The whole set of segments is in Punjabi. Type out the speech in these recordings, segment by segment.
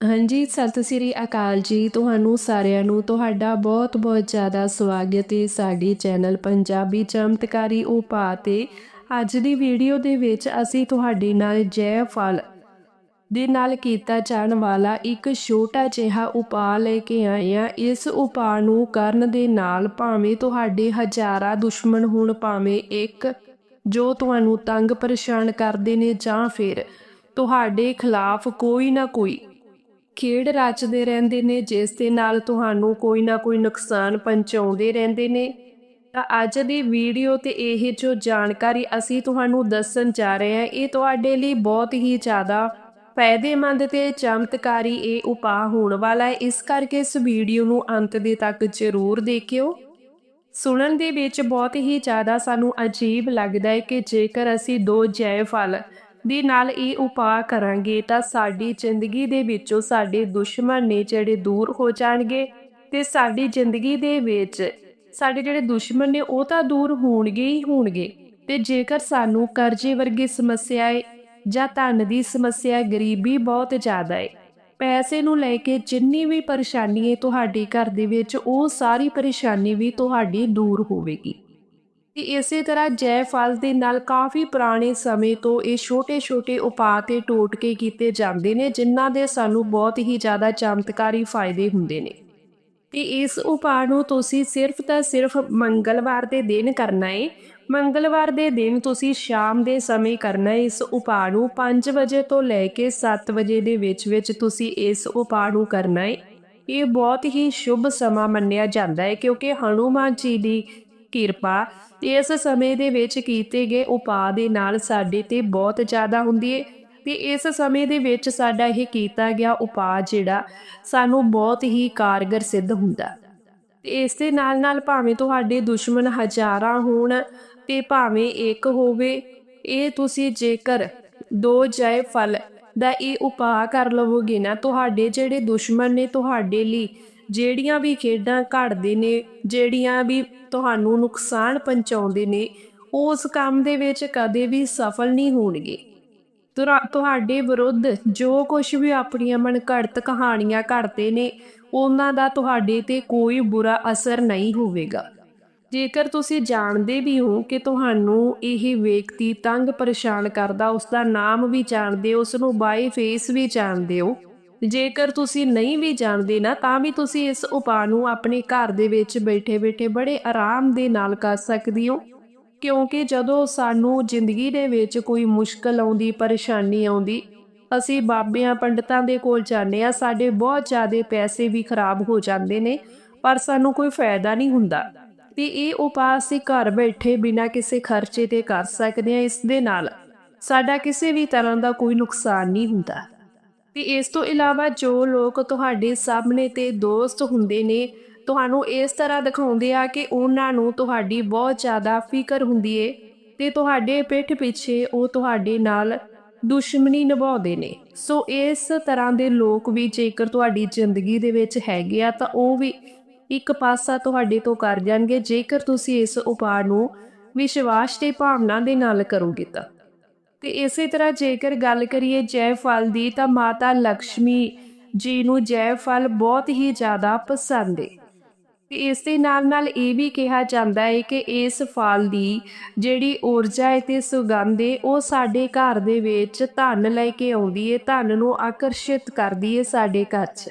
ਹਾਂਜੀ, ਸਤਿ ਸ੍ਰੀ ਅਕਾਲ ਜੀ। ਤੁਹਾਨੂੰ ਸਾਰਿਆਂ ਨੂੰ ਤੁਹਾਡਾ ਬਹੁਤ-ਬਹੁਤ ਜ਼ਿਆਦਾ ਸਵਾਗਤ ਹੈ ਸਾਡੇ ਚੈਨਲ ਪੰਜਾਬੀ ਚਮਤਕਾਰੀ ਉਪਾਅ ਤੇ। ਅੱਜ ਦੀ ਵੀਡੀਓ ਦੇ ਵਿੱਚ ਅਸੀਂ ਤੁਹਾਡੇ ਨਾਲ ਜੈ ਫਲ ਦੇ ਨਾਲ ਕੀਤਾ ਜਾਣ ਵਾਲਾ ਇੱਕ ਛੋਟਾ ਜਿਹਾ ਉਪਾਅ ਲੈ ਕੇ ਆਏ ਆ ਇਸ ਉਪਾਅ ਨੂੰ ਕਰਨ ਦੇ ਨਾਲ ਭਾਵੇਂ ਤੁਹਾਡੇ ਹਜ਼ਾਰਾਂ ਦੁਸ਼ਮਣ ਹੋਣ, ਭਾਵੇਂ ਇੱਕ ਜੋ ਤੁਹਾਨੂੰ ਤੰਗ ਪਰੇਸ਼ਾਨ ਕਰਦੇ ਨੇ ਜਾਂ ਫਿਰ ਤੁਹਾਡੇ ਖਿਲਾਫ ਕੋਈ ਨਾ ਕੋਈ ਖੇਡ ਰਚਦੇ ਰਹਿੰਦੇ ਨੇ, ਜਿਸ ਦੇ ਨਾਲ ਤੁਹਾਨੂੰ ਕੋਈ ਨਾ ਕੋਈ ਨੁਕਸਾਨ ਪਹੁੰਚਾਉਂਦੇ ਰਹਿੰਦੇ ਨੇ। ਤਾਂ ਅੱਜ ਦੀ ਵੀਡੀਓ ਤੇ ਇਹ ਜੋ ਜਾਣਕਾਰੀ ਅਸੀਂ ਤੁਹਾਨੂੰ ਦੱਸਣ ਜਾ ਰਹੇ ਹਾਂ, ਇਹ ਤੁਹਾਡੇ ਲਈ ਬਹੁਤ ਹੀ ਜ਼ਿਆਦਾ ਫਾਇਦੇਮੰਦ ਤੇ ਚਮਤਕਾਰੀ ਇਹ ਉਪਾਅ ਹੋਣ ਵਾਲਾ ਹੈ। ਇਸ ਕਰਕੇ ਇਸ ਵੀਡੀਓ ਨੂੰ ਅੰਤ ਦੇ ਤੱਕ ਜ਼ਰੂਰ ਦੇਖਿਓ। ਸੁਣਨ ਦੇ ਵਿੱਚ ਬਹੁਤ ਹੀ ਜ਼ਿਆਦਾ ਸਾਨੂੰ ਅਜੀਬ ਲੱਗਦਾ ਹੈ ਕਿ ਜੇਕਰ ਅਸੀਂ ਦੋ ਜੈ ਫਲ ਦੇ ਨਾਲ ਇਹ ਉਪਾਅ ਕਰਾਂਗੇ ਤਾਂ ਸਾਡੀ ਜ਼ਿੰਦਗੀ ਦੇ ਵਿੱਚੋਂ ਸਾਡੇ ਦੁਸ਼ਮਣ ਨੇ ਜਿਹੜੇ ਦੂਰ ਹੋ ਜਾਣਗੇ ਤੇ ਸਾਡੀ ਜ਼ਿੰਦਗੀ ਦੇ ਵਿੱਚ ਸਾਡੇ ਜਿਹੜੇ ਦੁਸ਼ਮਣ ਨੇ ਉਹ ਤਾਂ ਦੂਰ ਹੋਣਗੇ ਹੀ ਹੋਣਗੇ। ਤੇ ਜੇਕਰ ਸਾਨੂੰ ਕਰਜ਼ੇ ਵਰਗੀ ਸਮੱਸਿਆ ਹੈ ਜਾਂ ਧਨ ਦੀ ਸਮੱਸਿਆ ਗਰੀਬੀ ਬਹੁਤ ਜ਼ਿਆਦਾ ਹੈ ਪੈਸੇ ਨੂੰ ਲੈ ਕੇ ਜਿੰਨੀ ਵੀ ਪਰੇਸ਼ਾਨੀ ਹੈ ਤੁਹਾਡੇ ਘਰ ਦੇ ਵਿੱਚ, ਉਹ ਸਾਰੀ ਪਰੇਸ਼ਾਨੀ ਵੀ ਤੁਹਾਡੀ ਦੂਰ ਹੋਵੇਗੀ। ਤੇ ਇਸੇ ਤਰ੍ਹਾਂ ਜੈ ਫਲ ਦੇ ਨਾਲ ਕਾਫੀ ਪੁਰਾਣੇ ਸਮੇਂ ਤੋਂ ਇਹ ਛੋਟੇ-ਛੋਟੇ ਉਪਾਅ ਤੇ ਟੋਟਕੇ ਕੀਤੇ ਜਾਂਦੇ ਨੇ, ਜਿਨ੍ਹਾਂ ਦੇ ਸਾਨੂੰ ਬਹੁਤ ਹੀ ਜ਼ਿਆਦਾ ਚਮਤਕਾਰੀ ਫਾਇਦੇ ਹੁੰਦੇ ਨੇ। ਤੇ ਇਸ ਉਪਾਅ ਨੂੰ ਤੁਸੀਂ ਸਿਰਫ ਤਾਂ ਸਿਰਫ ਮੰਗਲਵਾਰ ਦੇ ਦਿਨ ਕਰਨਾ ਹੈ ਮੰਗਲਵਾਰ ਦੇ ਦਿਨ ਤੁਸੀਂ ਸ਼ਾਮ ਦੇ ਸਮੇਂ ਕਰਨਾ ਹੈ ਇਸ ਉਪਾਅ ਨੂੰ 5 ਵਜੇ ਤੋਂ ਲੈ ਕੇ 7 ਵਜੇ ਦੇ ਵਿੱਚ ਵਿੱਚ ਤੁਸੀਂ ਇਸ ਉਪਾਅ ਨੂੰ ਕਰਨਾ ਹੈ ਇਹ ਬਹੁਤ ਹੀ ਸ਼ੁਭ ਸਮਾਂ ਮੰਨਿਆ ਜਾਂਦਾ ਹੈ ਕਿਉਂਕਿ ਹਨੂਮਾਨ ਜੀ ਦੀ ਕਿਰਪਾ ਇਸ ਸਮੇਂ ਦੇ ਵਿੱਚ ਕੀਤੇ ਗਏ ਉਪਾਅ ਦੇ ਨਾਲ ਸਾਡੇ ਤੇ ਬਹੁਤ ਜ਼ਿਆਦਾ ਹੁੰਦੀ ਹੈ ਤੇ ਇਸ ਸਮੇਂ ਦੇ ਵਿੱਚ ਸਾਡਾ ਇਹ ਕੀਤਾ ਗਿਆ ਉਪਾਅ ਜਿਹੜਾ ਸਾਨੂੰ ਬਹੁਤ ਹੀ ਕਾਰਗਰ ਸਿੱਧ ਹੁੰਦਾ। ਤੇ ਇਸ ਦੇ ਨਾਲ ਨਾਲ ਭਾਵੇਂ ਤੁਹਾਡੇ ਦੁਸ਼ਮਣ ਹਜ਼ਾਰਾਂ ਹੋਣ ਤੇ ਭਾਵੇਂ ਇੱਕ ਹੋਵੇ, ਇਹ ਤੁਸੀਂ ਜੇਕਰ ਦੋ ਜੈ ਫਲ ਦਾ ਇਹ ਉਪਾਅ ਕਰ ਲਵੋਗੇ ਨਾ, ਤੁਹਾਡੇ ਜਿਹੜੇ ਦੁਸ਼ਮਣ ਨੇ ਤੁਹਾਡੇ ਲਈ ਜਿਹੜੀਆਂ ਵੀ ਖੇਡਾਂ ਘੜਦੇ ਨੇ, ਜਿਹੜੀਆਂ ਵੀ ਤੁਹਾਨੂੰ ਨੁਕਸਾਨ ਪਹੁੰਚਾਉਂਦੇ ਨੇ, ਉਸ ਕੰਮ ਦੇ ਵਿੱਚ ਕਦੇ ਵੀ ਸਫਲ ਨਹੀਂ ਹੋਣਗੇ। ਤੁਹਾਡੇ ਵਿਰੁੱਧ ਜੋ ਕੁਝ ਵੀ ਆਪਣੀਆਂ ਮਨਘੜਤ ਕਹਾਣੀਆਂ ਘੜਦੇ ਨੇ, ਉਹਨਾਂ ਦਾ ਤੁਹਾਡੇ ਤੇ ਕੋਈ ਬੁਰਾ ਅਸਰ ਨਹੀਂ ਹੋਵੇਗਾ। ਜੇਕਰ ਤੁਸੀਂ ਜਾਣਦੇ ਵੀ ਹੋ ਕਿ ਤੁਹਾਨੂੰ ਇਹ ਵਿਅਕਤੀ ਤੰਗ ਪਰੇਸ਼ਾਨ ਕਰਦਾ ਉਸ ਦਾ ਨਾਮ ਵੀ ਜਾਣਦੇ ਹੋ ਉਸ ਨੂੰ ਬਾਈ ਫੇਸ ਵੀ ਜਾਣਦੇ ਹੋ ਜੇਕਰ ਤੁਸੀਂ ਨਹੀਂ ਵੀ ਜਾਣਦੇ ਨਾ, ਤਾਂ ਵੀ ਤੁਸੀਂ ਇਸ ਉਪਾਅ ਨੂੰ ਆਪਣੇ ਘਰ ਦੇ ਵਿੱਚ ਬੈਠੇ-ਬੈਠੇ ਬੜੇ ਆਰਾਮ ਦੇ ਨਾਲ ਕਰ ਸਕਦੇ ਹੋ। ਕਿਉਂਕਿ ਜਦੋਂ ਸਾਨੂੰ ਜ਼ਿੰਦਗੀ ਦੇ ਵਿੱਚ ਕੋਈ ਮੁਸ਼ਕਲ ਆਉਂਦੀ, ਪਰੇਸ਼ਾਨੀ ਆਉਂਦੀ, ਅਸੀਂ ਬਾਬਿਆਂ, ਪੰਡਤਾਂ ਦੇ ਕੋਲ ਜਾਂਦੇ ਆ ਸਾਡੇ ਬਹੁਤ ਜ਼ਿਆਦਾ ਪੈਸੇ ਵੀ ਖਰਾਬ ਹੋ ਜਾਂਦੇ ਨੇ, ਪਰ ਸਾਨੂੰ ਕੋਈ ਫਾਇਦਾ ਨਹੀਂ ਹੁੰਦਾ। ਤੇ ਇਹ ਉਪਾਅ ਅਸੀਂ ਘਰ ਬੈਠੇ ਬਿਨਾਂ ਕਿਸੇ ਖਰਚੇ ਤੇ ਕਰ ਸਕਦੇ ਆ ਇਸ ਦੇ ਨਾਲ। ਸਾਡਾ ਕਿਸੇ ਵੀ ਤਰ੍ਹਾਂ ਦਾ ਕੋਈ ਨੁਕਸਾਨ ਨਹੀਂ ਹੁੰਦਾ। ਤੇ ਇਸ ਤੋਂ ਇਲਾਵਾ ਜੋ ਲੋਕ ਤੁਹਾਡੇ ਸਾਹਮਣੇ ਤੇ ਦੋਸਤ ਹੁੰਦੇ ਨੇ, ਤੁਹਾਨੂੰ ਇਸ ਤਰ੍ਹਾਂ ਦਿਖਾਉਂਦੇ ਆ ਕਿ ਉਹਨਾਂ ਨੂੰ ਤੁਹਾਡੀ ਬਹੁਤ ਜ਼ਿਆਦਾ ਫਿਕਰ ਹੁੰਦੀ ਏ ਤੇ ਤੁਹਾਡੇ ਪਿੱਠ ਪਿੱਛੇ ਉਹ ਤੁਹਾਡੇ ਨਾਲ ਦੁਸ਼ਮਣੀ ਨਿਭਾਉਂਦੇ ਨੇ। ਸੋ ਇਸ ਤਰ੍ਹਾਂ ਦੇ ਲੋਕ ਵੀ ਜੇਕਰ ਤੁਹਾਡੀ ਜ਼ਿੰਦਗੀ ਦੇ ਵਿੱਚ ਹੈਗੇ ਆ ਤਾਂ ਉਹ ਵੀ ਇੱਕ ਪਾਸਾ ਤੁਹਾਡੇ ਤੋਂ ਕਰ ਜਾਣਗੇ, ਜੇਕਰ ਤੁਸੀਂ ਇਸ ਉਪਾਅ ਨੂੰ ਵਿਸ਼ਵਾਸ ਤੇ ਭਾਵਨਾ ਦੇ ਨਾਲ ਕਰੋਗੇ ਤਾਂ। ਤੇ ਇਸੇ ਤਰ੍ਹਾਂ ਜੇਕਰ ਗੱਲ ਕਰੀਏ ਜੈ ਫਲ ਦੀ, ਤਾਂ ਮਾਤਾ ਲక్ష్ਮੀ ਜੀ ਨੂੰ ਜੈ ਫਲ ਬਹੁਤ ਹੀ ਜ਼ਿਆਦਾ ਪਸੰਦ ਹੈ ਤੇ ਇਸ ਦੇ ਨਾਲ ਨਾਲ ਇਹ ਵੀ ਕਿਹਾ ਜਾਂਦਾ ਹੈ ਕਿ ਇਸ ਫਲ ਦੀ ਜਿਹੜੀ ਊਰਜਾ ਹੈ ਤੇ ਸੁਗੰਧ ਹੈ ਉਹ ਸਾਡੇ ਘਰ ਦੇ ਵਿੱਚ ਧਨ ਲੈ ਕੇ ਆਉਂਦੀ ਹੈ ਧਨ ਨੂੰ ਆਕਰਸ਼ਿਤ ਕਰਦੀ ਹੈ ਸਾਡੇ ਘਰ 'ਚ।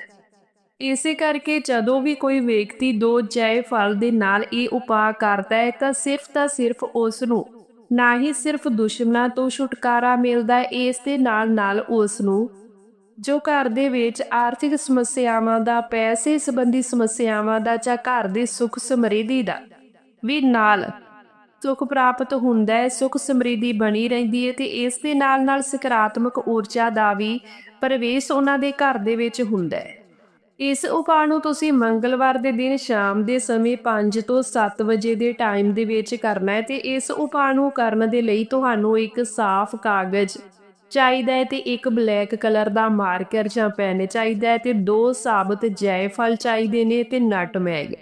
ਇਸੇ ਕਰਕੇ ਜਦੋਂ ਵੀ ਕੋਈ ਵਿਅਕਤੀ ਦੋ ਜੈ ਫਲ ਦੇ ਨਾਲ ਇਹ ਉਪਾਅ ਕਰਦਾ ਹੈ ਤਾਂ ਸਿਰਫ ਤਾਂ ਸਿਰਫ ਉਸ ਨੂੰ ਨਾ ਹੀ ਸਿਰਫ ਦੁਸ਼ਮਣਾਂ ਤੋਂ ਛੁਟਕਾਰਾ ਮਿਲਦਾ ਇਸ ਦੇ ਨਾਲ ਨਾਲ ਉਸ ਨੂੰ ਜੋ ਘਰ ਦੇ ਵਿੱਚ ਆਰਥਿਕ ਸਮੱਸਿਆਵਾਂ ਦਾ, ਪੈਸੇ ਸੰਬੰਧੀ ਸਮੱਸਿਆਵਾਂ ਦਾ ਜਾਂ ਘਰ ਦੀ ਸੁੱਖ ਸਮਰਿੱਧੀ ਦਾ ਵੀ ਨਾਲ ਸੁੱਖ ਪ੍ਰਾਪਤ ਹੁੰਦਾ ਹੈ, ਸੁੱਖ ਸਮਰਿੱਧੀ ਬਣੀ ਰਹਿੰਦੀ ਹੈ ਤੇ ਇਸ ਦੇ ਨਾਲ ਨਾਲ ਸਕਾਰਾਤਮਕ ਊਰਜਾ ਦਾ ਵੀ ਪ੍ਰਵੇਸ਼ ਉਹਨਾਂ ਦੇ ਘਰ ਦੇ ਵਿੱਚ ਹੁੰਦਾ ਹੈ। ਇਸ ਉਪਾਅ ਨੂੰ ਤੁਸੀਂ ਮੰਗਲਵਾਰ ਦੇ ਦਿਨ ਸ਼ਾਮ ਦੇ ਸਮੇਂ 5 ਤੋਂ 7 ਵਜੇ ਦੇ ਟਾਈਮ ਦੇ ਵਿੱਚ ਕਰਨਾ ਹੈ ਤੇ ਇਸ ਉਪਾਅ ਨੂੰ ਕਰਨ ਦੇ ਲਈ ਤੁਹਾਨੂੰ ਇੱਕ ਸਾਫ਼ ਕਾਗਜ਼ ਚਾਹੀਦਾ ਹੈ ਤੇ ਇੱਕ ਬਲੈਕ ਕਲਰ ਦਾ ਮਾਰਕਰ ਜਾਂ ਪੈਨ ਚਾਹੀਦਾ ਹੈ ਤੇ ਦੋ ਸਾਬਤ ਜੈਫਲ ਚਾਹੀਦੇ ਨੇ ਤੇ ਨਟਮੈਗ।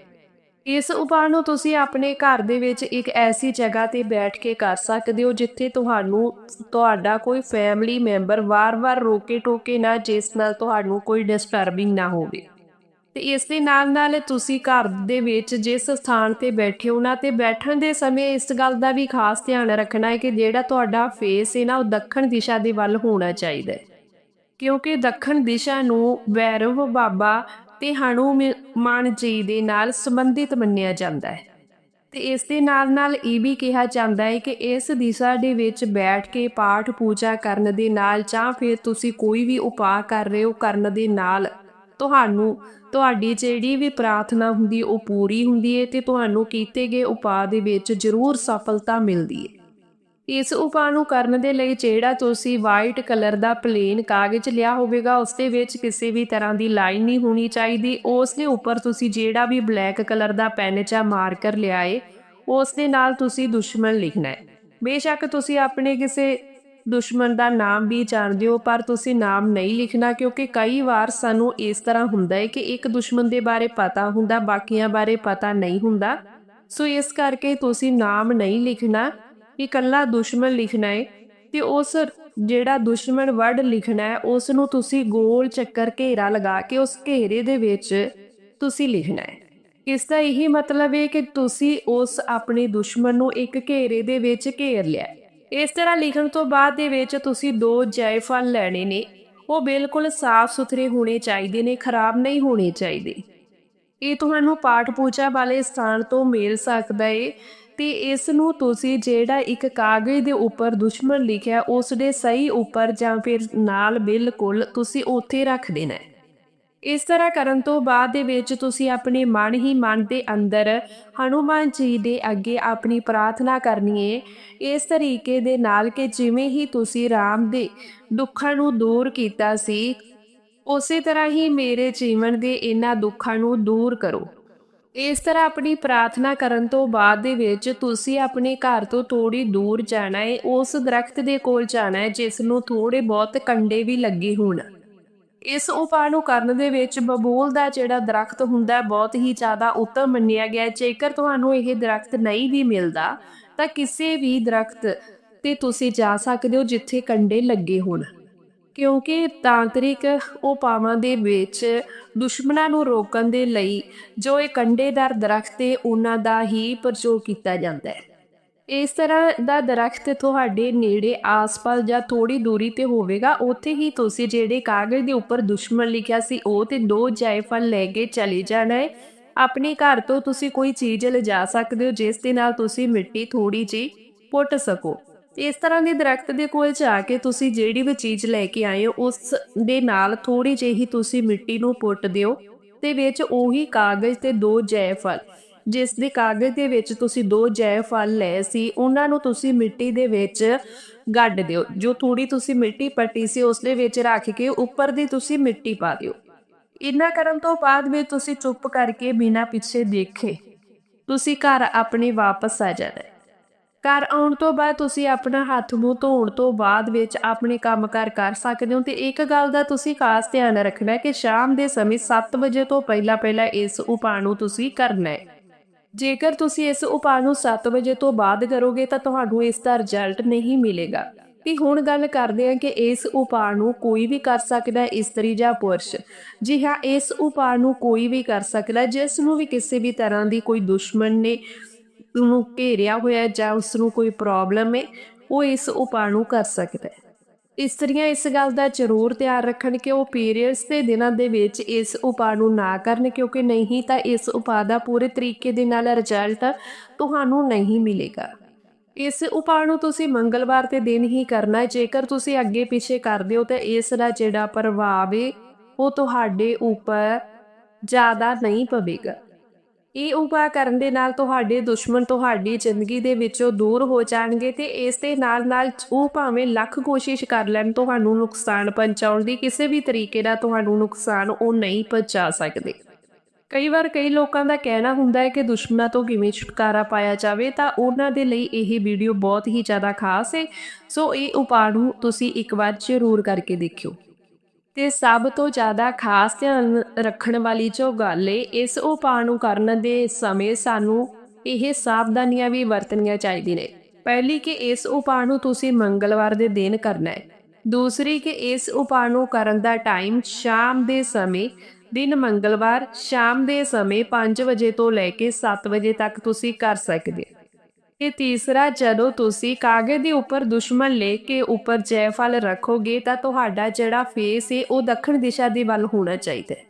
ਇਸ ਉਪਾਅ ਨੂੰ ਤੁਸੀਂ ਆਪਣੇ ਘਰ ਦੇ ਵਿੱਚ ਇੱਕ ਐਸੀ ਜਗ੍ਹਾ ਤੇ ਬੈਠ ਕੇ ਕਰ ਸਕਦੇ ਹੋ, ਜਿੱਥੇ ਤੁਹਾਨੂੰ ਤੁਹਾਡਾ ਕੋਈ ਫੈਮਿਲੀ ਮੈਂਬਰ ਵਾਰ-ਵਾਰ ਰੋਕੇ ਟੋਕੇ ਨਾ, ਜਿਸ ਨਾਲ ਤੁਹਾਨੂੰ ਕੋਈ ਡਿਸਟਰਬਿੰਗ ਨਾ ਹੋਵੇ। ਤੇ ਇਸ ਦੇ ਨਾਲ ਨਾਲ ਤੁਸੀਂ ਘਰ ਦੇ ਵਿੱਚ ਜਿਸ ਸਥਾਨ ਤੇ ਬੈਠੇ ਹੋ ਨਾ, ਤੇ ਬੈਠਣ ਦੇ ਸਮੇਂ ਇਸ ਗੱਲ ਦਾ ਵੀ ਖਾਸ ਧਿਆਨ ਰੱਖਣਾ ਹੈ ਕਿ ਜਿਹੜਾ ਤੁਹਾਡਾ ਫੇਸ ਹੈ ਨਾ, ਉਹ ਦੱਖਣ ਦਿਸ਼ਾ ਦੇ ਵੱਲ ਹੋਣਾ ਚਾਹੀਦਾ ਹੈ। ਕਿਉਂਕਿ ਦੱਖਣ ਦਿਸ਼ਾ ਨੂੰ ਵੈਰਵ ਬਾਬਾ ਤੇ ਹਨੂਮਾਨ ਜੀ ਦੇ ਨਾਲ ਸੰਬੰਧਿਤ ਮੰਨਿਆ ਜਾਂਦਾ ਹੈ। ਤੇ ਇਸ ਦੇ ਨਾਲ ਨਾਲ ਇਹ ਵੀ ਕਿਹਾ ਜਾਂਦਾ ਹੈ ਕਿ ਇਸ ਦਿਸ਼ਾ ਦੇ ਵਿੱਚ ਬੈਠ ਕੇ ਪਾਠ ਪੂਜਾ ਕਰਨ ਦੇ ਨਾਲ ਜਾਂ ਫਿਰ ਤੁਸੀਂ ਕੋਈ ਵੀ ਉਪਾਅ ਕਰ ਰਹੇ ਹੋ ਕਰਨ ਦੇ ਨਾਲ, ਤੁਹਾਨੂੰ, ਤੁਹਾਡੀ ਜਿਹੜੀ ਵੀ ਪ੍ਰਾਰਥਨਾ ਹੁੰਦੀ ਉਹ ਪੂਰੀ ਹੁੰਦੀ ਹੈ ਤੇ ਤੁਹਾਨੂੰ ਕੀਤੇ ਗਏ ਉਪਾਅ ਦੇ ਵਿੱਚ ਜ਼ਰੂਰ ਸਫਲਤਾ ਮਿਲਦੀ ਹੈ। ਇਸ ਉਪਾਅ ਨੂੰ ਕਰਨ ਦੇ ਲਈ ਜਿਹੜਾ ਤੁਸੀਂ ਵਾਈਟ ਕਲਰ ਦਾ ਪਲੇਨ ਕਾਗਜ਼ ਲਿਆ ਹੋਵੇਗਾ ਉਸ ਦੇ ਵਿੱਚ ਕਿਸੇ ਵੀ ਤਰ੍ਹਾਂ ਦੀ ਲਾਈਨ ਨਹੀਂ ਹੋਣੀ ਚਾਹੀਦੀ। ਉਸ ਦੇ ਉੱਪਰ ਤੁਸੀਂ ਜਿਹੜਾ ਵੀ ਬਲੈਕ ਕਲਰ ਦਾ ਪੈਨ ਜਾਂ ਮਾਰਕਰ ਲਿਆ ਏ ਉਸ ਦੇ ਨਾਲ ਤੁਸੀਂ ਦੁਸ਼ਮਣ ਲਿਖਣਾ ਹੈ ਬੇਸ਼ੱਕ ਤੁਸੀਂ ਆਪਣੇ ਕਿਸੇ ਦੁਸ਼ਮਣ ਦਾ ਨਾਮ ਵੀ ਜਾਣਦੇ ਹੋ, ਪਰ ਤੁਸੀਂ ਨਾਮ ਨਹੀਂ ਲਿਖਣਾ, ਕਿਉਂਕਿ ਕਈ ਵਾਰ ਸਾਨੂੰ ਇਸ ਤਰ੍ਹਾਂ ਹੁੰਦਾ ਹੈ ਕਿ ਇੱਕ ਦੁਸ਼ਮਣ ਦੇ ਬਾਰੇ ਪਤਾ ਹੁੰਦਾ, ਬਾਕੀਆਂ ਬਾਰੇ ਪਤਾ ਨਹੀਂ ਹੁੰਦਾ। ਸੋ ਇਸ ਕਰਕੇ ਤੁਸੀਂ ਨਾਮ ਨਹੀਂ ਲਿਖਣਾ। ਇਕੱਲਾ ਦੁਸ਼ਮਣ ਲਿਖਣਾ ਹੈ ਤੇ ਉਸ ਜਿਹੜਾ ਦੁਸ਼ਮਣ ਵਰਡ ਲਿਖਣਾ ਹੈ ਉਸ ਨੂੰ ਤੁਸੀਂ ਗੋਲ ਚੱਕਰ ਘੇਰਾ ਲਗਾ ਕੇ ਉਸ ਘੇਰੇ ਦੇ ਵਿੱਚ ਤੁਸੀਂ ਲਿਖਣਾ ਹੈ। ਇਸ ਦਾ ਇਹੀ ਮਤਲਬ ਹੈ ਕਿ ਤੁਸੀਂ ਉਸ ਆਪਣੇ ਦੁਸ਼ਮਣ ਨੂੰ ਇੱਕ ਘੇਰੇ ਦੇ ਵਿੱਚ ਘੇਰ ਲਿਆ ਇਸ ਤਰ੍ਹਾਂ ਲਿਖਣ ਤੋਂ ਬਾਅਦ ਦੇ ਵਿੱਚ ਤੁਸੀਂ ਦੋ ਜਾਇਫਲ ਲੈਣੇ ਨੇ, ਉਹ ਬਿਲਕੁਲ ਸਾਫ਼ ਸੁਥਰੇ ਹੋਣੇ ਚਾਹੀਦੇ ਨੇ, ਖਰਾਬ ਨਹੀਂ ਹੋਣੇ ਚਾਹੀਦੇ। ਇਹ ਤੁਹਾਨੂੰ ਪਾਠ ਪੂਜਾ ਵਾਲੇ ਸਥਾਨ ਤੋਂ ਮਿਲ ਸਕਦਾ ਏ ਤੇ ਇਸ ਨੂੰ ਤੁਸੀਂ ਜਿਹੜਾ ਇੱਕ ਕਾਗਜ਼ ਦੇ ਉੱਪਰ ਦੁਸ਼ਮਣ ਲਿਖਿਆ ਉਸ ਦੇ ਸਹੀ ਉੱਪਰ ਜਾਂ ਫਿਰ ਨਾਲ ਬਿਲਕੁਲ ਤੁਸੀਂ ਉੱਥੇ ਰੱਖ ਦੇਣਾ ਹੈ। ਇਸ ਤਰ੍ਹਾਂ ਕਰਨ ਤੋਂ ਬਾਅਦ ਦੇ ਵਿੱਚ ਤੁਸੀਂ ਆਪਣੇ ਮਨ ਹੀ ਮਨ ਦੇ ਅੰਦਰ ਹਨੂਮਾਨ ਜੀ ਦੇ ਅੱਗੇ ਆਪਣੀ ਪ੍ਰਾਰਥਨਾ ਕਰਨੀ ਹੈ ਇਸ ਤਰੀਕੇ ਦੇ ਨਾਲ ਕਿ ਜਿਵੇਂ ਹੀ ਤੁਸੀਂ ਰਾਮ ਦੇ ਦੁੱਖਾਂ ਨੂੰ ਦੂਰ ਕੀਤਾ ਸੀ, ਉਸੇ ਤਰ੍ਹਾਂ ਹੀ ਮੇਰੇ ਜੀਵਨ ਦੇ ਇਹਨਾਂ ਦੁੱਖਾਂ ਨੂੰ ਦੂਰ ਕਰੋ। ਇਸ ਤਰ੍ਹਾਂ ਆਪਣੀ ਪ੍ਰਾਰਥਨਾ ਕਰਨ ਤੋਂ ਬਾਅਦ ਦੇ ਵਿੱਚ ਤੁਸੀਂ ਆਪਣੇ ਘਰ ਤੋਂ ਥੋੜੀ ਦੂਰ ਜਾਣਾ ਹੈ ਉਸ ਦਰਖਤ ਦੇ ਕੋਲ ਜਾਣਾ ਹੈ ਜਿਸ ਨੂੰ ਥੋੜੇ ਬਹੁਤ ਕੰਡੇ ਵੀ ਲੱਗੇ ਹੋਣ। ਇਸ ਉਪਾਅ ਨੂੰ ਕਰਨ ਦੇ ਵਿੱਚ ਬਬੂਲ ਦਾ ਜਿਹੜਾ ਦਰਖਤ ਹੁੰਦਾ, ਬਹੁਤ ਹੀ ਜ਼ਿਆਦਾ ਉੱਤਮ ਮੰਨਿਆ ਗਿਆ। ਜੇਕਰ ਤੁਹਾਨੂੰ ਇਹ ਦਰਖਤ ਨਹੀਂ ਵੀ ਮਿਲਦਾ, ਤਾਂ ਕਿਸੇ ਵੀ ਦਰਖਤ ਤੇ ਤੁਸੀਂ ਜਾ ਸਕਦੇ ਹੋ, ਜਿੱਥੇ ਕੰਡੇ ਲੱਗੇ ਹੋਣ। ਕਿਉਂਕਿ ਤਾਂਤਰਿਕ ਉਪਾਵਾਂ ਦੇ ਵਿੱਚ ਦੁਸ਼ਮਣਾਂ ਨੂੰ ਰੋਕਣ ਦੇ ਲਈ ਜੋ ਇਹ ਕੰਡੇਦਾਰ ਦਰਖਤ ਹੈ ਉਹਨਾਂ ਦਾ ਹੀ ਪ੍ਰਯੋਗ ਕੀਤਾ ਜਾਂਦਾ ਹੈ। ਇਸ ਤਰ੍ਹਾਂ ਦਾ ਦਰਖਤ ਤੁਹਾਡੇ ਨੇੜੇ ਆਸ-ਪਾਸ ਜਾਂ ਥੋੜੀ ਦੂਰੀ ਤੇ ਹੋਵੇਗਾ। ਉੱਥੇ ਹੀ ਤੁਸੀਂ ਜਿਹੜੇ ਕਾਗਜ਼ ਦੇ ਉੱਪਰ ਦੁਸ਼ਮਣ ਲਿਖਿਆ ਸੀ, ਉਹ ਤੇ ਦੋ ਜਾਇਫਲ ਲੈ ਕੇ ਚਲੇ ਜਾਣਾ ਹੈ। ਆਪਣੇ ਘਰ ਤੋਂ ਤੁਸੀਂ ਕੋਈ ਚੀਜ਼ ਲਿਜਾ ਸਕਦੇ ਹੋ, ਜਿਸ ਦੇ ਨਾਲ ਤੁਸੀਂ ਮਿੱਟੀ ਥੋੜੀ ਜੀ ਪੁੱਟ ਸਕੋ। ਇਸ ਤਰ੍ਹਾਂ ਦੇ ਦਰਖਤ ਦੇ ਕੋਲ ਜਾ ਕੇ ਤੁਸੀਂ ਜਿਹੜੀ ਵੀ ਚੀਜ਼ ਲੈ ਕੇ ਆਏ ਹੋ, ਉਸ ਦੇ ਨਾਲ ਥੋੜੀ ਜਿਹੀ ਤੁਸੀਂ ਮਿੱਟੀ ਨੂੰ ਪੁੱਟ ਦਿਓ ਤੇ ਵਿੱਚ ਉਹੀ ਕਾਗਜ਼ ਤੇ ਦੋ ਜੈਫਲ ਜਿਸ ਦੇ ਕਾਗਜ਼ ਦੇ ਵਿੱਚ ਤੁਸੀਂ ਦੋ ਜੈਫਲ ਲਏ ਸੀ, ਉਹਨਾਂ ਨੂੰ ਤੁਸੀਂ ਮਿੱਟੀ ਦੇ ਵਿੱਚ ਗੱਡ ਦਿਓ। ਜੋ ਥੋੜੀ ਤੁਸੀਂ ਮਿੱਟੀ ਪੱਟੀ ਸੀ, ਉਸ ਦੇ ਵਿੱਚ ਰੱਖ ਕੇ ਉੱਪਰ ਦੀ ਤੁਸੀਂ ਮਿੱਟੀ ਪਾ ਦਿਓ। ਇੰਨਾ ਕਰਨ ਤੋਂ ਬਾਅਦ ਵੀ ਤੁਸੀਂ ਚੁੱਪ ਕਰਕੇ ਬਿਨਾਂ ਪਿੱਛੇ ਦੇਖੇ, ਤੁਸੀਂ ਘਰ ਆਪਣੇ ਵਾਪਸ ਆ ਜਾਣਾ। ਘਰ ਆਉਣ ਤੋਂ ਬਾਅਦ ਤੁਸੀਂ ਆਪਣਾ ਹੱਥ ਮੂੰਹ ਧੋਣ ਤੋਂ ਬਾਅਦ ਵਿੱਚ ਆਪਣੇ ਕੰਮਕਾਰ ਕਰ ਸਕਦੇ ਹੋ। ਤੇ ਇੱਕ ਗੱਲ ਦਾ ਤੁਸੀਂ ਖਾਸ ਧਿਆਨ ਰੱਖਣਾ ਹੈ ਕਿ ਸ਼ਾਮ ਦੇ ਸਮੇਂ 7 ਵਜੇ ਤੋਂ ਪਹਿਲਾਂ ਪਹਿਲਾਂ ਇਸ ਉਪਾਅ ਨੂੰ ਤੁਸੀਂ ਕਰਨਾ ਹੈ। ਜੇਕਰ ਤੁਸੀਂ ਇਸ ਉਪਾਅ ਨੂੰ 7 ਵਜੇ ਤੋਂ ਬਾਅਦ ਕਰੋਗੇ ਤਾਂ ਤੁਹਾਨੂੰ ਇਸ ਦਾ ਰਿਜ਼ਲਟ ਨਹੀਂ ਮਿਲੇਗਾ। ਤੇ ਹੁਣ ਗੱਲ ਕਰਦੇ ਹਾਂ ਕਿ ਇਸ ਉਪਾਅ ਨੂੰ ਕੋਈ ਵੀ ਕਰ ਸਕਦਾ ਹੈ, ਇਸਤਰੀ ਜਾਂ ਪੁਰਸ਼। ਜੀ ਹਾਂ, ਇਸ ਉਪਾਅ ਨੂੰ ਕੋਈ ਵੀ ਕਰ ਸਕਦਾ ਜਿਸ ਨੂੰ ਵੀ ਕਿਸੇ ਵੀ ਤਰ੍ਹਾਂ ਦੀ ਕੋਈ ਦੁਸ਼ਮਣ ਨੇ ਨੂੰ ਘੇਰਿਆ ਹੋਇਆ ਜਾਂ ਉਸ ਨੂੰ ਕੋਈ ਪ੍ਰੋਬਲਮ ਹੈ, ਉਹ ਇਸ ਉਪਾਅ ਨੂੰ ਕਰ ਸਕਦਾ ਹੈ। ਇਸਤਰੀਆਂ ਇਸ ਗੱਲ ਦਾ ਜ਼ਰੂਰ ਧਿਆਨ ਰੱਖਣ ਕਿ ਉਹ ਪੀਰੀਅਡਸ ਦੇ ਦਿਨਾਂ ਦੇ ਵਿੱਚ ਇਸ ਉਪਾਅ ਨੂੰ ਨਾ ਕਰਨ ਕਿਉਂਕਿ ਨਹੀਂ ਤਾਂ ਇਸ ਉਪਾਅ ਦਾ ਪੂਰੇ ਤਰੀਕੇ ਦੇ ਨਾਲ ਰਿਜ਼ਲਟ ਤੁਹਾਨੂੰ ਨਹੀਂ ਮਿਲੇਗਾ। ਇਸ ਉਪਾਅ ਨੂੰ ਤੁਸੀਂ ਮੰਗਲਵਾਰ ਦੇ ਦਿਨ ਹੀ ਕਰਨਾ ਹੈ, ਜੇਕਰ ਤੁਸੀਂ ਅੱਗੇ ਪਿੱਛੇ ਕਰਦੇ ਹੋ ਤਾਂ ਇਸ ਦਾ ਜਿਹੜਾ ਪ੍ਰਭਾਵ ਹੈ, ਉਹ ਤੁਹਾਡੇ ਉੱਪਰ ਜ਼ਿਆਦਾ ਨਹੀਂ ਪਵੇਗਾ। ਇਹ ਉਪਾਅ ਕਰਨ ਦੇ ਨਾਲ ਤੁਹਾਡੇ ਦੁਸ਼ਮਣ ਤੁਹਾਡੀ ਜ਼ਿੰਦਗੀ ਦੇ ਵਿੱਚੋਂ ਦੂਰ ਹੋ ਜਾਣਗੇ ਤੇ ਇਸ ਦੇ ਨਾਲ ਨਾਲ ਉਹ ਭਾਵੇਂ ਲੱਖ ਕੋਸ਼ਿਸ਼ ਕਰ ਲੈਣ, ਤੁਹਾਨੂੰ ਨੁਕਸਾਨ ਪਹੁੰਚਾਉਣ ਦੀ ਕਿਸੇ ਵੀ ਤਰੀਕੇ ਦਾ ਤੁਹਾਨੂੰ ਨੁਕਸਾਨ ਉਹ ਨਹੀਂ ਪਹੁੰਚਾ ਸਕਦੇ। ਕਈ ਵਾਰ ਕਈ ਲੋਕਾਂ ਦਾ ਕਹਿਣਾ ਹੁੰਦਾ ਹੈ ਕਿ ਦੁਸ਼ਮਣਾਂ ਤੋਂ ਕਿਵੇਂ ਛੁਟਕਾਰਾ ਪਾਇਆ ਜਾਵੇ, ਤਾਂ ਉਹਨਾਂ ਦੇ ਲਈ ਇਹ ਵੀਡੀਓ ਬਹੁਤ ਹੀ ਜ਼ਿਆਦਾ ਖਾਸ ਹੈ। ਸੋ ਇਹ ਉਪਾਅ ਨੂੰ ਤੁਸੀਂ ਇੱਕ ਵਾਰ ਜ਼ਰੂਰ ਕਰਕੇ ਦੇਖਿਓ। ਤੇ ਸਭ ਤੋਂ ਜ਼ਿਆਦਾ ਖਾਸ ਧਿਆਨ ਰੱਖਣ ਵਾਲੀ ਜੋ ਗੱਲ ਏ, ਇਸ ਉਪਾਅ ਨੂੰ ਕਰਨ ਦੇ ਸਮੇਂ ਸਾਨੂੰ ਇਹ ਸਾਵਧਾਨੀਆਂ ਵੀ ਵਰਤਣੀਆਂ ਚਾਹੀਦੀਆਂ ਨੇ। ਪਹਿਲੀ ਕਿ ਇਸ ਉਪਾਅ ਨੂੰ ਤੁਸੀਂ ਮੰਗਲਵਾਰ ਦੇ ਦਿਨ ਕਰਨਾ ਹੈ ਦੂਸਰੀ ਕਿ ਇਸ ਉਪਾਅ ਨੂੰ ਕਰਨ ਦਾ ਟਾਈਮ ਸ਼ਾਮ ਦੇ ਸਮੇਂ, ਦਿਨ ਮੰਗਲਵਾਰ ਸ਼ਾਮ ਦੇ ਸਮੇਂ 5 ਵਜੇ ਤੋਂ ਲੈ ਕੇ 7 ਵਜੇ ਤੱਕ ਤੁਸੀਂ ਕਰ ਸਕਦੇ ਹੋ ਤੇ ਤੀਸਰਾ, ਜਦੋਂ ਤੁਸੀਂ ਕਾਗਜ਼ ਦੇ ਉੱਪਰ ਦੁਸ਼ਮਣ ਲੈ ਕੇ ਉੱਪਰ ਜੈਫਲ ਰੱਖੋਗੇ, ਤਾਂ ਤੁਹਾਡਾ ਜਿਹੜਾ ਫੇਸ ਹੈ ਉਹ ਦੱਖਣ ਦਿਸ਼ਾ ਦੇ ਵੱਲ ਹੋਣਾ ਚਾਹੀਦਾ ਹੈ।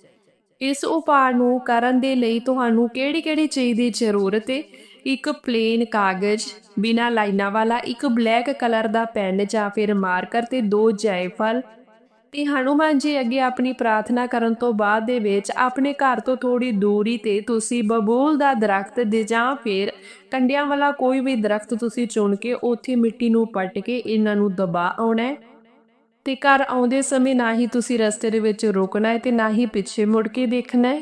ਇਸ ਉਪਾਅ ਨੂੰ ਕਰਨ ਦੇ ਲਈ ਤੁਹਾਨੂੰ ਕਿਹੜੀ-ਕਿਹੜੀ ਚੀਜ਼ ਦੀ ਜ਼ਰੂਰਤ ਹੈ ਇੱਕ ਪਲੇਨ ਕਾਗਜ਼, ਬਿਨਾ ਲਾਈਨਾਂ ਵਾਲਾ, ਇੱਕ ਬਲੈਕ ਕਲਰ ਦਾ ਪੈਨ ਜਾਂ ਫਿਰ ਮਾਰਕਰ ਤੇ ਦੋ ਜੈਫਲ ਤੇ ਹਨੂਮਾਨ ਜੀ ਅੱਗੇ ਆਪਣੀ ਪ੍ਰਾਰਥਨਾ ਕਰਨ ਤੋਂ ਬਾਅਦ ਦੇ ਵਿੱਚ ਆਪਣੇ ਘਰ ਤੋਂ ਥੋੜੀ ਦੂਰੀ ਤੇ ਤੁਸੀਂ ਬਬੂਲ ਦਾ ਦਰਖਤ ਦੇ ਜਾਂ ਫਿਰ ਕੰਡਿਆਂ ਵਾਲਾ ਕੋਈ ਵੀ ਦਰਖਤ ਤੁਸੀਂ ਚੁਣ ਕੇ ਉੱਥੇ ਮਿੱਟੀ ਨੂੰ ਪੱਟ ਕੇ ਇਹਨਾਂ ਨੂੰ ਦਬਾ ਆਉਣਾ ਹੈ। ਤੇ ਘਰ ਆਉਂਦੇ ਸਮੇਂ ਨਾ ਹੀ ਤੁਸੀਂ ਰਸਤੇ ਦੇ ਵਿੱਚ ਰੁਕਣਾ ਹੈ ਤੇ ਨਾ ਹੀ ਪਿੱਛੇ ਮੁੜ ਕੇ ਦੇਖਣਾ ਹੈ।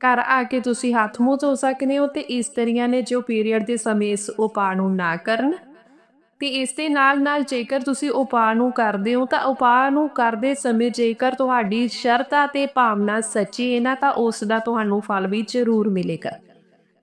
ਘਰ ਆ ਕੇ ਤੁਸੀਂ ਹੱਥ ਮੂੰਹ ਧੋ ਸਕਦੇ ਹੋ ਤੇ ਇਸਤਰੀਆਂ ਨੇ ਜੋ ਪੀਰੀਅਡ ਦੇ ਸਮੇਂ ਇਸ ਉਪਾਅ ਨੂੰ ਨਾ ਕਰਨ। ਤੇ ਇਸ ਦੇ ਨਾਲ ਨਾਲ ਜੇਕਰ ਤੁਸੀਂ ਉਪਾਅ ਨੂੰ ਕਰਦੇ ਹੋ ਤਾਂ ਉਪਾਅ ਨੂੰ ਕਰਦੇ ਸਮੇਂ ਜੇਕਰ ਤੁਹਾਡੀ ਸ਼ਰਧਾ ਤੇ ਭਾਵਨਾ ਸੱਚੀ ਹੈ ਨਾ ਤਾਂ ਉਸ ਦਾ ਤੁਹਾਨੂੰ ਫਲ ਵੀ ਜ਼ਰੂਰ ਮਿਲੇਗਾ।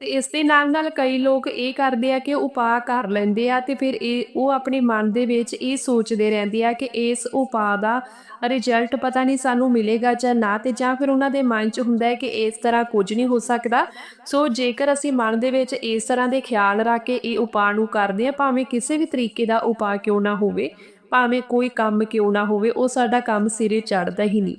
ਤੇ ਇਸ ਦੇ ਨਾਲ ਨਾਲ ਕਈ ਲੋਕ ਇਹ ਕਰਦੇ ਆ ਕਿ ਉਪਾਅ ਕਰ ਲੈਂਦੇ ਆ ਤੇ ਫਿਰ ਇਹ, ਉਹ ਆਪਣੇ ਮਨ ਦੇ ਵਿੱਚ ਇਹ ਸੋਚਦੇ ਰਹਿੰਦੇ ਆ ਕਿ ਇਸ ਉਪਾਅ ਦਾ ਰਿਜ਼ਲਟ ਪਤਾ ਨਹੀਂ ਸਾਨੂੰ ਮਿਲੇਗਾ ਜਾਂ ਨਾ ਤੇ ਜਾਂ ਫਿਰ ਉਹਨਾਂ ਦੇ ਮਨ 'ਚ ਹੁੰਦਾ ਹੈ ਕਿ ਇਸ ਤਰ੍ਹਾਂ ਕੁਝ ਨਹੀਂ ਹੋ ਸਕਦਾ। ਸੋ ਜੇਕਰ ਅਸੀਂ ਮਨ ਦੇ ਵਿੱਚ ਇਸ ਤਰ੍ਹਾਂ ਦੇ ਖਿਆਲ ਰੱਖ ਕੇ ਇਹ ਉਪਾਅ ਨੂੰ ਕਰਦੇ ਆ, ਭਾਵੇਂ ਕਿਸੇ ਵੀ ਤਰੀਕੇ ਦਾ ਉਪਾਅ ਕਿਉਂ ਨਾ ਹੋਵੇ, ਭਾਵੇਂ ਕੋਈ ਕੰਮ ਕਿਉਂ ਨਾ ਹੋਵੇ, ਉਹ ਸਾਡਾ ਕੰਮ ਸਿਰੇ ਚੜਦਾ ਹੀ ਨਹੀਂ।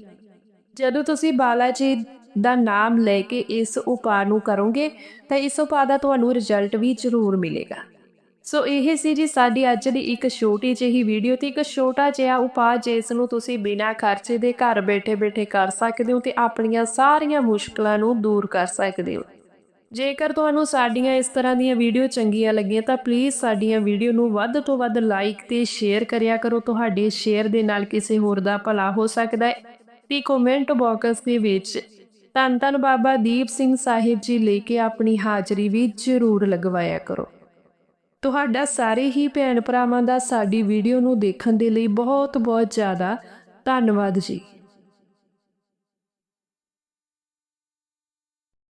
ਜਦੋਂ ਤੁਸੀਂ ਬਾਲਾਜੀ ਦਾ ਨਾਮ ਲੈ ਕੇ ਇਸ ਉਪਾਅ ਨੂੰ ਕਰੋਗੇ, ਤਾਂ ਇਸ ਉਪਾਅ ਦਾ ਤੁਹਾਨੂੰ ਰਿਜ਼ਲਟ ਵੀ ਜ਼ਰੂਰ ਮਿਲੇਗਾ। ਸੋ ਇਹ ਸੀ ਜੀ ਸਾਡੀ ਅੱਜ ਦੀ ਇੱਕ ਛੋਟੀ ਜਿਹੀ ਵੀਡੀਓ ਤੇ ਇੱਕ ਛੋਟਾ ਜਿਹਾ ਉਪਾਅ, ਜਿਸ ਨੂੰ ਤੁਸੀਂ ਬਿਨਾਂ ਖਰਚੇ ਦੇ ਘਰ ਬੈਠੇ-ਬੈਠੇ ਕਰ ਸਕਦੇ ਹੋ ਤੇ ਆਪਣੀਆਂ ਸਾਰੀਆਂ ਮੁਸ਼ਕਲਾਂ ਨੂੰ ਦੂਰ ਕਰ ਸਕਦੇ ਹੋ। ਜੇਕਰ ਤੁਹਾਨੂੰ ਸਾਡੀਆਂ ਇਸ ਤਰ੍ਹਾਂ ਦੀਆਂ ਵੀਡੀਓ ਚੰਗੀਆਂ ਲੱਗੀਆਂ, ਤਾਂ ਪਲੀਜ਼ ਸਾਡੀਆਂ ਵੀਡੀਓ ਨੂੰ ਵੱਧ ਤੋਂ ਵੱਧ ਲਾਈਕ ਤੇ ਸ਼ੇਅਰ ਕਰਿਆ ਕਰੋ। ਤੁਹਾਡੇ ਸ਼ੇਅਰ ਦੇ ਨਾਲ ਕਿਸੇ ਹੋਰ ਦਾ ਭਲਾ ਹੋ ਸਕਦਾ ਹੈ। ਤੇ ਕਮੈਂਟ ਬਾਕਸ ਦੇ ਵਿੱਚ ਧੰਨ ਧੰਨ ਬਾਬਾ ਦੀਪ ਸਿੰਘ ਸਾਹਿਬ ਜੀ ਲੈ ਕੇ ਆਪਣੀ ਹਾਜ਼ਰੀ ਵੀ ਜ਼ਰੂਰ ਲਗਵਾਇਆ ਕਰੋ। ਤੁਹਾਡਾ ਸਾਰੇ ਹੀ ਭੈਣ ਭਰਾਵਾਂ ਦਾ ਸਾਡੀ ਵੀਡੀਓ ਨੂੰ ਦੇਖਣ ਦੇ ਲਈ ਬਹੁਤ ਬਹੁਤ ਜ਼ਿਆਦਾ ਧੰਨਵਾਦ ਜੀ।